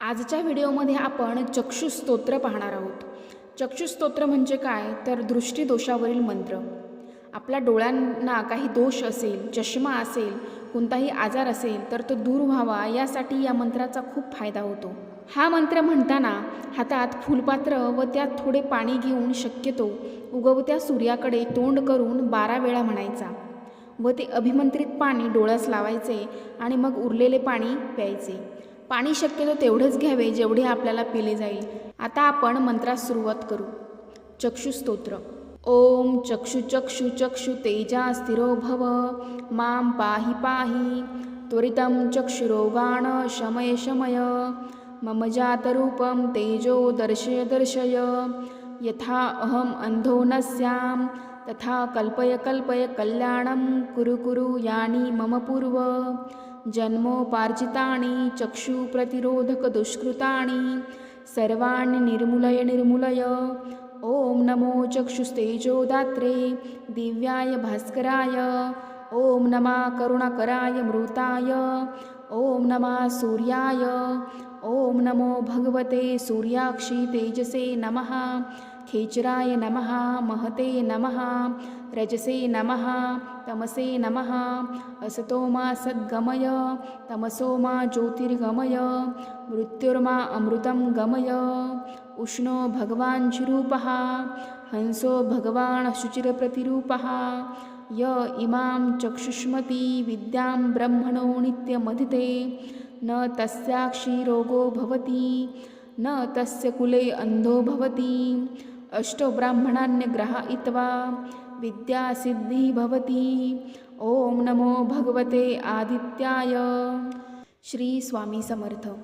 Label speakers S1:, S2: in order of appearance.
S1: आजच्या व्हिडिओमध्ये आपण चक्षुस्तोत्र पाहणार आहोत. चक्षुस्तोत्र म्हणजे काय? तर दृष्टीदोषावरील मंत्र. आपल्या डोळ्यांना काही दोष असेल चष्मा असेल कोणताही आजार असेल तर तो दूर व्हावा यासाठी या मंत्राचा खूप फायदा होतो. हा मंत्र म्हणताना हातात फुलपात्र व त्यात थोडे पाणी घेऊन शक्यतो उगवत्या सूर्याकडे तोंड करून बारा वेळा म्हणायचा व ते अभिमंत्रित पाणी डोळ्यास लावायचे आणि मग उरलेले पाणी प्यायचे. पाणी शक्यतो तेवढेच घ्यावे जेवढे आपल्याला पिले जाईल. आता आपण मंत्रास सुरुवात करू. चक्षुस्तोत्र ओम चक्षु चक्षु चक्षु तेजा स्थिरो भव. मां पाहि पाहि. त्वरितं चक्षुरोगाण शमय शमय. मम जातरूपं तेजो दर्शय दर्शय. यथा अहम अंधो न स्याम. तथा कल्पय कल्पय कल्याणं कुरु कुरु यानि मम पूर्व. जन्मोपार्जितानि चक्षुप्रतिरोधकदुष्कृतानि सर्वाणि निर्मूलय निर्मूलय। ॐ नमो चक्षुस्तेजोदात्रे दिव्याय भास्कराय। ॐ नमः करुणाकराय मृताय। ॐ नमः सूर्याय। ॐ नमो भगवते सूर्याक्षी तेजसे नमः। खेचराय नमः महते नमः रजसे नमः तमसे नमः। असतो मा सद्गमय तमसो मा ज्योतिर्गमय मृत्युर्मा अमृतं गमय। उष्णो भगवान् शिरूपः हंसो भगवान् शुचिरप्रतिरूपः य इमां चक्षुष्मती विद्यां ब्रह्मणो नित्यमधिते। न तस्याक्षीरोगो भवति न तस्य कुले अन्धो भवति। अष्टब्राह्मणान्यग्रहयित्वा विद्यासिद्धिः भवति। ॐ नमो भगवते आदित्याय। श्री स्वामी समर्थ।